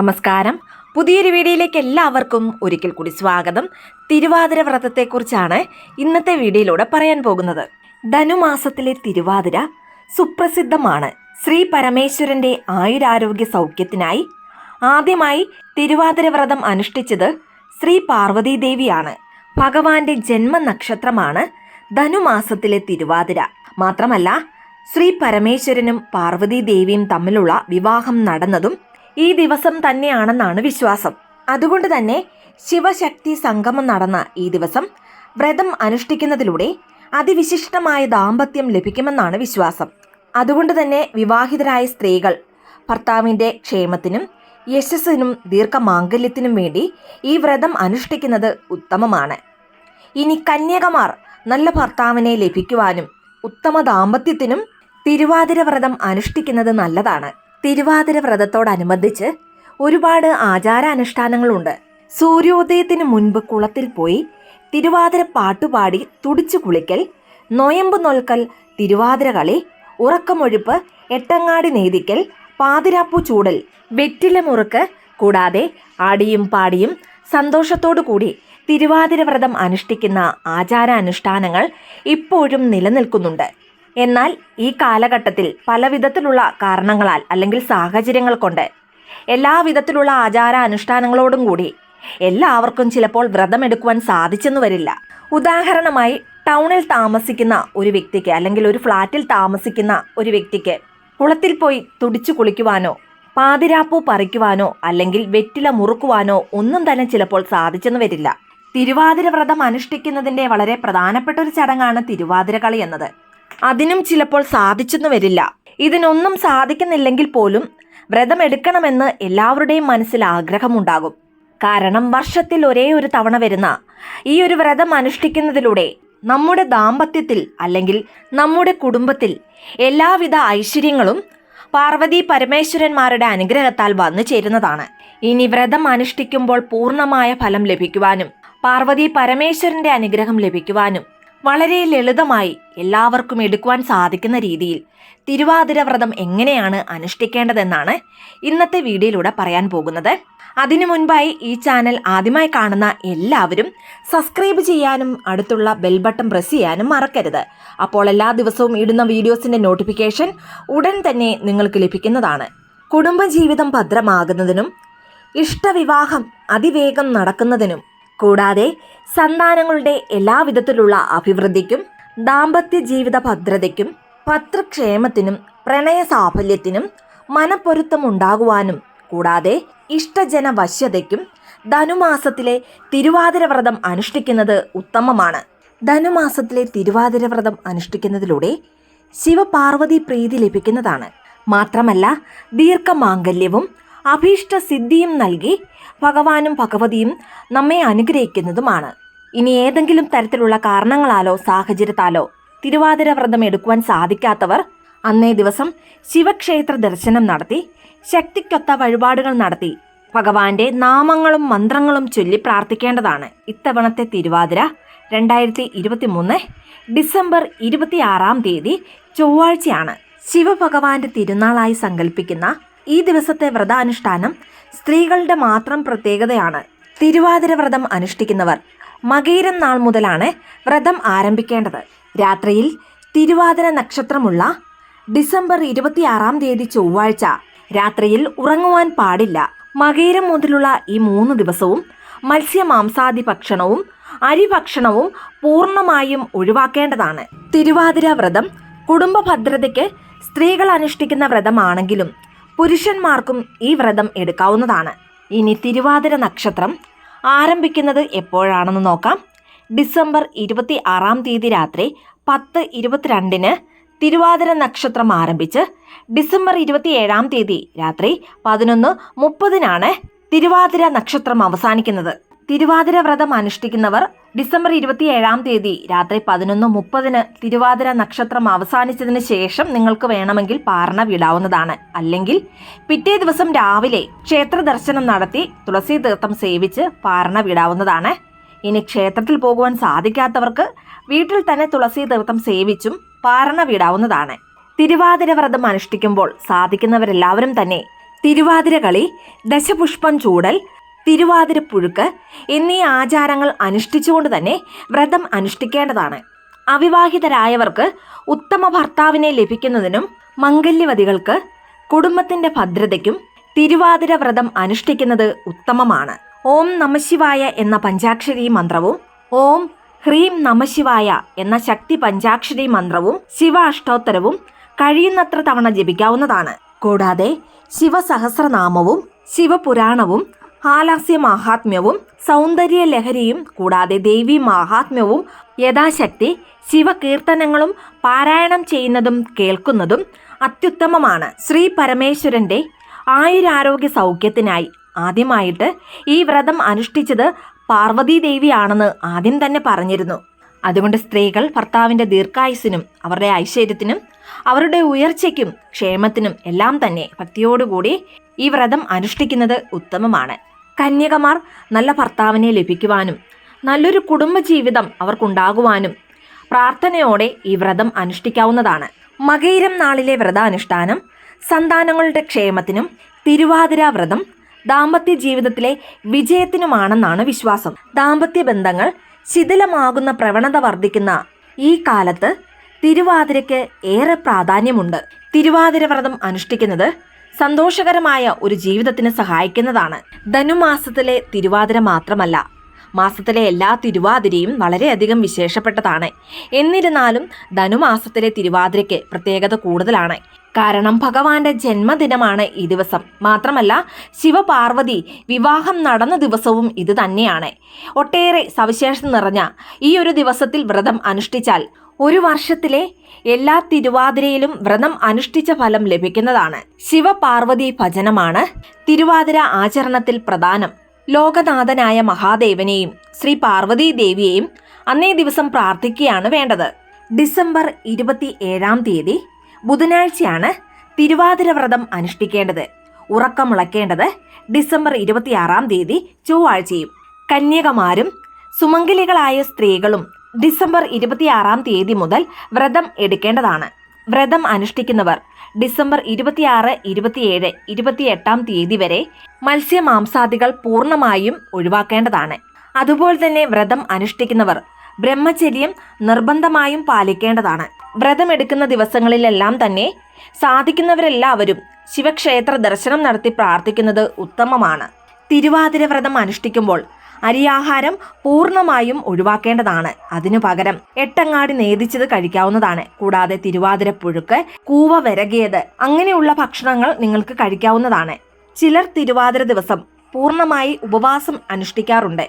നമസ്കാരം. പുതിയൊരു വീഡിയോയിലേക്ക് എല്ലാവർക്കും ഒരിക്കൽ കൂടി സ്വാഗതം. തിരുവാതിര വ്രതത്തെക്കുറിച്ചാണ് ഇന്നത്തെ വീഡിയോയിലൂടെ പറയാൻ പോകുന്നത്. ധനുമാസത്തിലെ തിരുവാതിര സുപ്രസിദ്ധമാണ്. ശ്രീ പരമേശ്വരന്റെ ആയുരാരോഗ്യ സൗഖ്യത്തിനായി ആദ്യമായി തിരുവാതിര വ്രതം അനുഷ്ഠിച്ചത് ശ്രീ പാർവതീദേവിയാണ് ഭഗവാന്റെ ജന്മനക്ഷത്രമാണ് ധനുമാസത്തിലെ തിരുവാതിര. മാത്രമല്ല ശ്രീ പരമേശ്വരനും പാർവതീദേവിയും തമ്മിലുള്ള വിവാഹം നടന്നതും ഈ ദിവസം തന്നെയാണെന്നാണ് വിശ്വാസം. അതുകൊണ്ട് തന്നെ ശിവശക്തി സംഗമം നടന്ന ഈ ദിവസം വ്രതം അനുഷ്ഠിക്കുന്നതിലൂടെ അതിവിശിഷ്ടമായ ദാമ്പത്യം ലഭിക്കുമെന്നാണ് വിശ്വാസം. അതുകൊണ്ട് തന്നെ വിവാഹിതരായ സ്ത്രീകൾ ഭർത്താവിന്റെ ക്ഷേമത്തിനും യശസ്സിനും ദീർഘമാംഗല്യത്തിനും വേണ്ടി ഈ വ്രതം അനുഷ്ഠിക്കുന്നത് ഉത്തമമാണ്. ഇനി കന്യകമാർ നല്ല ഭർത്താവിനെ ലഭിക്കുവാനും ഉത്തമ ദാമ്പത്യത്തിനും തിരുവാതിര വ്രതം അനുഷ്ഠിക്കുന്നത് നല്ലതാണ്. തിരുവാതിര വ്രതത്തോടനുബന്ധിച്ച് ഒരുപാട് ആചാരാനുഷ്ഠാനങ്ങളുണ്ട്. സൂര്യോദയത്തിന് മുൻപ് കുളത്തിൽ പോയി തിരുവാതിര പാട്ടുപാടി തുടിച്ചു കുളിക്കൽ നൊയമ്പ് നൊൽക്കൽ തിരുവാതിര കളി ഉറക്കമൊഴുപ്പ് എട്ടങ്ങാടി നെയ്തിക്കൽ പാതിരാപ്പു ചൂടൽ വെറ്റില മുറുക്ക് കൂടാതെ ആടിയും പാടിയും സന്തോഷത്തോടു കൂടി തിരുവാതിര വ്രതം അനുഷ്ഠിക്കുന്ന ആചാരാനുഷ്ഠാനങ്ങൾ ഇപ്പോഴും നിലനിൽക്കുന്നുണ്ട്. എന്നാൽ ഈ കാലഘട്ടത്തിൽ പല വിധത്തിലുള്ള കാരണങ്ങളാൽ അല്ലെങ്കിൽ സാഹചര്യങ്ങൾ കൊണ്ട് എല്ലാ വിധത്തിലുള്ള ആചാര അനുഷ്ഠാനങ്ങളോടും കൂടി എല്ലാവർക്കും ചിലപ്പോൾ വ്രതമെടുക്കുവാൻ സാധിച്ചെന്നു വരില്ല. ഉദാഹരണമായി ടൗണിൽ താമസിക്കുന്ന ഒരു വ്യക്തിക്ക് അല്ലെങ്കിൽ ഒരു ഫ്ലാറ്റിൽ താമസിക്കുന്ന ഒരു വ്യക്തിക്ക് കുളത്തിൽ പോയി തുടിച്ചു കുളിക്കുവാനോ പാതിരാപ്പൂ പറിക്കുവാനോ അല്ലെങ്കിൽ വെറ്റില മുറുക്കുവാനോ ഒന്നും തന്നെ ചിലപ്പോൾ സാധിച്ചെന്ന് വരില്ല. തിരുവാതിര വ്രതം അനുഷ്ഠിക്കുന്നതിന്റെ വളരെ പ്രധാനപ്പെട്ട ഒരു ചടങ്ങാണ് തിരുവാതിര കളി എന്നത്. അതിനും ചിലപ്പോൾ സാധിച്ചെന്നു വരില്ല. ഇതിനൊന്നും സാധിക്കുന്നില്ലെങ്കിൽ പോലും വ്രതമെടുക്കണമെന്ന് എല്ലാവരുടെയും മനസ്സിൽ ആഗ്രഹമുണ്ടാകും. കാരണം വർഷത്തിൽ ഒരേ ഒരു തവണ വരുന്ന ഈ ഒരു വ്രതം അനുഷ്ഠിക്കുന്നതിലൂടെ നമ്മുടെ ദാമ്പത്യത്തിൽ അല്ലെങ്കിൽ നമ്മുടെ കുടുംബത്തിൽ എല്ലാവിധ ഐശ്വര്യങ്ങളും പാർവതി പരമേശ്വരന്മാരുടെ അനുഗ്രഹത്താൽ വന്നു ചേരുന്നതാണ്. ഇനി വ്രതം അനുഷ്ഠിക്കുമ്പോൾ പൂർണമായ ഫലം ലഭിക്കുവാനും പാർവതി പരമേശ്വരന്റെ അനുഗ്രഹം ലഭിക്കുവാനും വളരെ ലളിതമായി എല്ലാവർക്കും എടുക്കുവാൻ സാധിക്കുന്ന രീതിയിൽ തിരുവാതിര വ്രതം എങ്ങനെയാണ് അനുഷ്ഠിക്കേണ്ടതെന്നാണ് ഇന്നത്തെ വീഡിയോയിലൂടെ പറയാൻ പോകുന്നത്. അതിനു മുൻപായി ഈ ചാനൽ ആദ്യമായി കാണുന്ന എല്ലാവരും സബ്സ്ക്രൈബ് ചെയ്യാനും അടുത്തുള്ള ബെൽ ബട്ടൺ പ്രസ് ചെയ്യാനും മറക്കരുത്. അപ്പോൾ എല്ലാ ദിവസവും ഇടുന്ന വീഡിയോസിന്റെ നോട്ടിഫിക്കേഷൻ ഉടൻ തന്നെ നിങ്ങൾക്ക് ലഭിക്കുന്നതാണ്. കുടുംബജീവിതം ഭദ്രമാകുന്നതിനും ഇഷ്ടവിവാഹം അതിവേഗം നടക്കുന്നതിനും കൂടാതെ സന്താനങ്ങളുടെ എല്ലാവിധത്തിലുള്ള അഭിവൃദ്ധിക്കും ദാമ്പത്യ ജീവിത ഭദ്രതയ്ക്കും പത്രക്ഷേമത്തിനും പ്രണയ സാഫല്യത്തിനും മനപ്പൊരുത്തമുണ്ടാകുവാനും കൂടാതെ ഇഷ്ടജന വശ്യതയ്ക്കും ധനുമാസത്തിലെ തിരുവാതിര വ്രതം അനുഷ്ഠിക്കുന്നത് ഉത്തമമാണ്. ധനുമാസത്തിലെ തിരുവാതിര വ്രതം അനുഷ്ഠിക്കുന്നതിലൂടെ ശിവപാർവതി പ്രീതി ലഭിക്കുന്നതാണ്. മാത്രമല്ല ദീർഘമാംഗല്യവും അഭീഷ്ട സിദ്ധിയും നൽകി ഭഗവാനും ഭഗവതിയും നമ്മെ അനുഗ്രഹിക്കുന്നതുമാണ്. ഇനി ഏതെങ്കിലും തരത്തിലുള്ള കാരണങ്ങളാലോ സാഹചര്യത്താലോ തിരുവാതിര വ്രതം എടുക്കുവാൻ സാധിക്കാത്തവർ അന്നേ ദിവസം ശിവക്ഷേത്ര ദർശനം നടത്തി ശക്തിക്കൊത്ത വഴിപാടുകൾ നടത്തി ഭഗവാന്റെ നാമങ്ങളും മന്ത്രങ്ങളും ചൊല്ലി പ്രാർത്ഥിക്കേണ്ടതാണ്. ഇത്തവണത്തെ തിരുവാതിര രണ്ടായിരത്തി ഇരുപത്തി മൂന്ന് ഡിസംബർ ഇരുപത്തിയാറാം തീയതി ചൊവ്വാഴ്ചയാണ്. ശിവഭഗവാന്റെ തിരുനാളായി സങ്കല്പിക്കുന്ന ഈ ദിവസത്തെ വ്രതാനുഷ്ഠാനം സ്ത്രീകളുടെ മാത്രം പ്രത്യേകതയാണ്. തിരുവാതിര വ്രതം അനുഷ്ഠിക്കുന്നവർ മകയിരം നാൾ മുതലാണ് വ്രതം ആരംഭിക്കേണ്ടത്. രാത്രിയിൽ തിരുവാതിര നക്ഷത്രമുള്ള ഡിസംബർ ഇരുപത്തിയാറാം തീയതി ചൊവ്വാഴ്ച രാത്രിയിൽ ഉറങ്ങുവാൻ പാടില്ല. മകയിരം മുതലുള്ള ഈ മൂന്ന് ദിവസവും മത്സ്യമാംസാദി ഭക്ഷണവും അരി ഭക്ഷണവും പൂർണമായും ഒഴിവാക്കേണ്ടതാണ്. തിരുവാതിര വ്രതം കുടുംബ ഭദ്രതയ്ക്ക് സ്ത്രീകൾ അനുഷ്ഠിക്കുന്ന വ്രതമാണെങ്കിലും പുരുഷന്മാർക്കും ഈ വ്രതം എടുക്കാവുന്നതാണ്. ഇനി തിരുവാതിര നക്ഷത്രം ആരംഭിക്കുന്നത് എപ്പോഴാണെന്ന് നോക്കാം. ഡിസംബർ ഇരുപത്തി ആറാം തീയതി രാത്രി പത്ത് ഇരുപത്തിരണ്ടിന് തിരുവാതിര നക്ഷത്രം ആരംഭിച്ച് ഡിസംബർ ഇരുപത്തിയേഴാം തീയതി രാത്രി പതിനൊന്ന് മുപ്പതിനാണ് തിരുവാതിര നക്ഷത്രം അവസാനിക്കുന്നത്. തിരുവാതിര വ്രതം അനുഷ്ഠിക്കുന്നവർ ഡിസംബർ ഇരുപത്തിയേഴാം തീയതി രാത്രി പതിനൊന്ന് മുപ്പതിന് തിരുവാതിര നക്ഷത്രം അവസാനിച്ചതിന് ശേഷം നിങ്ങൾക്ക് വേണമെങ്കിൽ പാർണ വിടാവുന്നതാണ്. അല്ലെങ്കിൽ പിറ്റേ ദിവസം രാവിലെ ക്ഷേത്ര ദർശനം നടത്തി തുളസി തീർത്ഥം സേവിച്ച് പാർണ വിടാവുന്നതാണ്. ഇനി ക്ഷേത്രത്തിൽ പോകുവാൻ സാധിക്കാത്തവർക്ക് വീട്ടിൽ തന്നെ തുളസി തീർത്ഥം സേവിച്ചും പാർണ വിടാവുന്നതാണ്. തിരുവാതിര വ്രതം അനുഷ്ഠിക്കുമ്പോൾ സാധിക്കുന്നവരെല്ലാവരും തന്നെ തിരുവാതിര കളി ദശപുഷ്പം ചൂടൽ തിരുവാതിര പുഴുക്ക് എന്നീ ആചാരങ്ങൾ അനുഷ്ഠിച്ചുകൊണ്ട് തന്നെ വ്രതം അനുഷ്ഠിക്കേണ്ടതാണ്. അവിവാഹിതരായവർക്ക് ഉത്തമ ഭർത്താവിനെ ലഭിക്കുന്നതിനും മംഗല്യവതികൾക്ക് കുടുംബത്തിന്റെ ഭദ്രതയ്ക്കും തിരുവാതിര വ്രതം അനുഷ്ഠിക്കുന്നത് ഉത്തമമാണ്. ഓം നമശിവായ എന്ന പഞ്ചാക്ഷരി മന്ത്രവും ഓം ഹ്രീം നമശിവായ എന്ന ശക്തി പഞ്ചാക്ഷരി മന്ത്രവും ശിവ അഷ്ടോത്തരവും കഴിയുന്നത്ര തവണ ജപിക്കാവുന്നതാണ്. കൂടാതെ ശിവസഹസ്രനാമവും ശിവപുരാണവും ഹാലാസ്യ മാഹാത്മ്യവും സൗന്ദര്യ ലഹരിയും കൂടാതെ ദേവി മാഹാത്മ്യവും യഥാശക്തി ശിവകീർത്തനങ്ങളും പാരായണം ചെയ്യുന്നതും കേൾക്കുന്നതും അത്യുത്തമമാണ്. ശ്രീ പരമേശ്വരന്റെ ആയുരാരോഗ്യ സൗഖ്യത്തിനായി ആദ്യമായിട്ട് ഈ വ്രതം അനുഷ്ഠിച്ചത് പാർവതീദേവിയാണെന്ന് ആദ്യം തന്നെ പറഞ്ഞിരുന്നു. അതുകൊണ്ട് സ്ത്രീകൾ ഭർത്താവിന്റെ ദീർഘായുസിനും അവരുടെ ഐശ്വര്യത്തിനും അവരുടെ ഉയർച്ചയ്ക്കും ക്ഷേമത്തിനും എല്ലാം തന്നെ ഭക്തിയോടുകൂടി ഈ വ്രതം അനുഷ്ഠിക്കുന്നത് ഉത്തമമാണ്. കന്യകമാർ നല്ല ഭർത്താവിനെ ലഭിക്കുവാനും നല്ലൊരു കുടുംബജീവിതം അവർക്കുണ്ടാകുവാനും പ്രാർത്ഥനയോടെ ഈ വ്രതം അനുഷ്ഠിക്കാവുന്നതാണ്. മകയിരം നാളിലെ വ്രതാനുഷ്ഠാനം സന്താനങ്ങളുടെ ക്ഷേമത്തിനും തിരുവാതിര വ്രതം ദാമ്പത്യ ജീവിതത്തിലെ വിജയത്തിനുമാണെന്നാണ് വിശ്വാസം. ദാമ്പത്യ ബന്ധങ്ങൾ ശിഥിലമാകുന്ന പ്രവണത വർദ്ധിക്കുന്ന ഈ കാലത്ത് തിരുവാതിരയ്ക്ക് ഏറെ പ്രാധാന്യമുണ്ട്. തിരുവാതിര വ്രതം അനുഷ്ഠിക്കുന്നത് സന്തോഷകരമായ ഒരു ജീവിതത്തിന് സഹായിക്കുന്നതാണ്. ധനുമാസത്തിലെ തിരുവാതിര മാത്രമല്ല മാസത്തിലെ എല്ലാ തിരുവാതിരയും വളരെയധികം വിശേഷപ്പെട്ടതാണ്. എന്നിരുന്നാലും ധനുമാസത്തിലെ തിരുവാതിരയ്ക്ക് പ്രത്യേകത കൂടുതലാണ്. കാരണം ഭഗവാന്റെ ജന്മദിനമാണ് ഈ ദിവസം. മാത്രമല്ല ശിവപാർവതി വിവാഹം നടന്ന ദിവസവും ഇത് തന്നെയാണ്. ഒട്ടേറെ സവിശേഷത നിറഞ്ഞ ഈ ഒരു ദിവസത്തിൽ വ്രതം അനുഷ്ഠിച്ചാൽ ഒരു വർഷത്തിലെ എല്ലാ തിരുവാതിരയിലും വ്രതം അനുഷ്ഠിച്ച ഫലം ലഭിക്കുന്നതാണ്. ശിവപാർവതി ഭജനമാണ് തിരുവാതിര ആചരണത്തിൽ പ്രധാനം. ലോകനാഥനായ മഹാദേവനെയും ശ്രീ പാർവതി ദേവിയെയും അന്നേ ദിവസം പ്രാർത്ഥിക്കുകയാണ് വേണ്ടത്. ഡിസംബർ ഇരുപത്തി ഏഴാം തീയതി ബുധനാഴ്ചയാണ് തിരുവാതിര വ്രതം അനുഷ്ഠിക്കേണ്ടത്. ഉറക്കമുളയ്ക്കേണ്ടത് ഡിസംബർ ഇരുപത്തിയാറാം തീയതി ചൊവ്വാഴ്ചയും. കന്യകമാരും സുമംഗലികളായ സ്ത്രീകളും ഡിസംബർ ഇരുപത്തിയാറാം തീയതി മുതൽ വ്രതം എടുക്കേണ്ടതാണ്. വ്രതം അനുഷ്ഠിക്കുന്നവർ ഡിസംബർ ഇരുപത്തിയാറ് ഇരുപത്തിയേഴ് ഇരുപത്തിയെട്ടാം തീയതി വരെ മത്സ്യമാംസാദികൾ പൂർണമായും ഒഴിവാക്കേണ്ടതാണ്. അതുപോലെ തന്നെ വ്രതം അനുഷ്ഠിക്കുന്നവർ ബ്രഹ്മചര്യം നിർബന്ധമായും പാലിക്കേണ്ടതാണ്. വ്രതമെടുക്കുന്ന ദിവസങ്ങളിലെല്ലാം തന്നെ സാധിക്കുന്നവരെല്ലാവരും ശിവക്ഷേത്ര ദർശനം നടത്തി പ്രാർത്ഥിക്കുന്നത് ഉത്തമമാണ്. തിരുവാതിര വ്രതം അനുഷ്ഠിക്കുമ്പോൾ അരിയാഹാരം പൂർണമായും ഒഴിവാക്കേണ്ടതാണ്. അതിനു പകരം എട്ടങ്ങാടി നേദിച്ചത് കഴിക്കാവുന്നതാണ്. കൂടാതെ തിരുവാതിര പുഴുക്ക് കൂവ വിരകിയത് അങ്ങനെയുള്ള ഭക്ഷണങ്ങൾ നിങ്ങൾക്ക് കഴിക്കാവുന്നതാണ്. ചിലർ തിരുവാതിര ദിവസം പൂർണമായി ഉപവാസം അനുഷ്ഠിക്കാറുണ്ട്.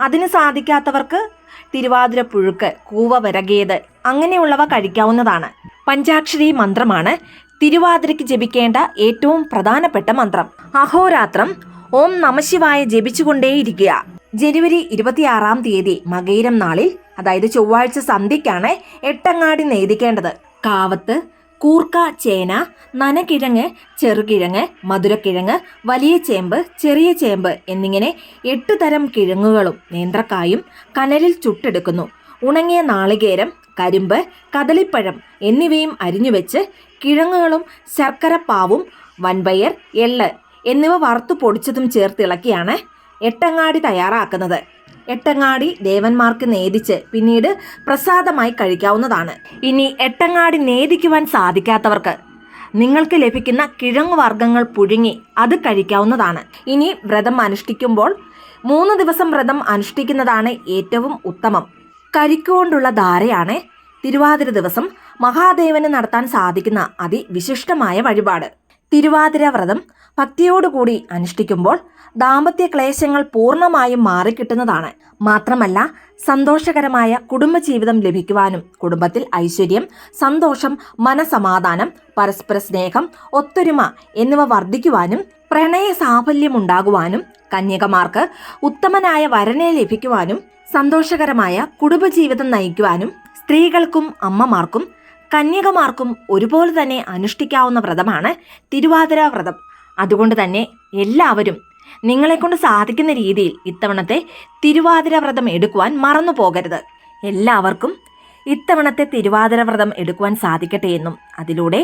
അതിന് സാധിക്കാത്തവർക്ക് തിരുവാതിര പുഴുക്ക് കൂവ വിരകിയത് അങ്ങനെയുള്ളവ കഴിക്കാവുന്നതാണ്. പഞ്ചാക്ഷരി മന്ത്രമാണ് തിരുവാതിരയ്ക്ക് ജപിക്കേണ്ട ഏറ്റവും പ്രധാനപ്പെട്ട മന്ത്രം. അഹോരാത്രം ഓം നമശിവായ ജപിച്ചുകൊണ്ടേയിരിക്കുക. ജനുവരി ഇരുപത്തിയാറാം തീയതി മകയിരം നാളിൽ അതായത് ചൊവ്വാഴ്ച സന്ധ്യയ്ക്കാണ് എട്ടങ്ങാടി നെയ്തിക്കേണ്ടത് കാവത്ത് കൂർക്ക ചേന നനക്കിഴങ്ങ് ചെറുകിഴങ്ങ് മധുരക്കിഴങ്ങ് വലിയ ചേമ്പ് ചെറിയ ചേമ്പ് എന്നിങ്ങനെ എട്ട് തരം കിഴങ്ങുകളും നേന്ത്രക്കായും കനലിൽ ചുട്ടെടുക്കുന്നു. ഉണങ്ങിയ നാളികേരം കരിമ്പ് കദളിപ്പഴം എന്നിവയും അരിഞ്ഞുവെച്ച് കിഴങ്ങുകളും ശർക്കരപ്പാവും വൻപയർ എള്ള് എന്നിവ വറുത്തു പൊടിച്ചതും ചേർത്ത് ഇളക്കിയാണ് എട്ടങ്ങാടി തയ്യാറാക്കുന്നത്. എട്ടങ്ങാടി ദേവന്മാർക്ക് നേദിച്ച് പിന്നീട് പ്രസാദമായി കഴിക്കാവുന്നതാണ്. ഇനി എട്ടങ്ങാടി നേദിക്കുവാൻ സാധിക്കാത്തവർക്ക് നിങ്ങൾക്ക് ലഭിക്കുന്ന കിഴങ്ങു വർഗങ്ങൾ പുഴുങ്ങി അത് കഴിക്കാവുന്നതാണ്. ഇനി വ്രതം അനുഷ്ഠിക്കുമ്പോൾ മൂന്ന് ദിവസം വ്രതം അനുഷ്ഠിക്കുന്നതാണ് ഏറ്റവും ഉത്തമം. കരിക്കുകൊണ്ടുള്ള ധാരയാണ് തിരുവാതിര ദിവസം മഹാദേവന് നടത്താൻ സാധിക്കുന്ന അതിവിശിഷ്ടമായ വഴിപാട്. തിരുവാതിര വ്രതം ഭക്തിയോടുകൂടി അനുഷ്ഠിക്കുമ്പോൾ ദാമ്പത്യ ക്ലേശങ്ങൾ പൂർണമായും മാറിക്കിട്ടുന്നതാണ്. മാത്രമല്ല സന്തോഷകരമായ കുടുംബജീവിതം ലഭിക്കുവാനും കുടുംബത്തിൽ ഐശ്വര്യം സന്തോഷം മനസമാധാനം പരസ്പര സ്നേഹം ഒത്തൊരുമ എന്നിവ വർദ്ധിക്കുവാനും പ്രണയ സാഫല്യം ഉണ്ടാകുവാനും കന്യകമാർക്ക് ഉത്തമനായ വരനെ ലഭിക്കുവാനും സന്തോഷകരമായ കുടുംബജീവിതം നയിക്കുവാനും സ്ത്രീകൾക്കും അമ്മമാർക്കും കന്യകമാർക്കും ഒരുപോലെ തന്നെ അനുഷ്ഠിക്കാവുന്ന വ്രതമാണ് തിരുവാതിര വ്രതം അതുകൊണ്ട് തന്നെ എല്ലാവരും നിങ്ങളെക്കൊണ്ട് സാധിക്കുന്ന രീതിയിൽ ഇത്തവണത്തെ തിരുവാതിര വ്രതം എടുക്കുവാൻ മറന്നു പോകരുത്. എല്ലാവർക്കും ഇത്തവണത്തെ തിരുവാതിര വ്രതം എടുക്കുവാൻ സാധിക്കട്ടെ എന്നും അതിലൂടെ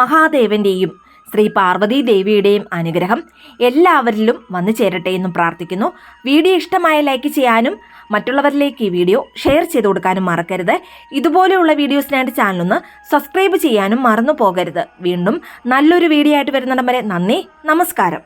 മഹാദേവന്റെയും ശ്രീ പാർവതി ദേവിയുടെയും അനുഗ്രഹം എല്ലാവരിലും വന്നു ചേരട്ടെ എന്നും പ്രാർത്ഥിക്കുന്നു. വീഡിയോ ഇഷ്ടമായ ലൈക്ക് ചെയ്യാനും മറ്റുള്ളവരിലേക്ക് ഈ വീഡിയോ ഷെയർ ചെയ്ത് കൊടുക്കാനും മറക്കരുത്. ഇതുപോലെയുള്ള വീഡിയോസിനായിട്ട് ചാനലൊന്ന് സബ്സ്ക്രൈബ് ചെയ്യാനും മറന്നു പോകരുത്. വീണ്ടും നല്ലൊരു വീഡിയോ ആയിട്ട് വരുന്നിടം വരെ നന്ദി നമസ്കാരം.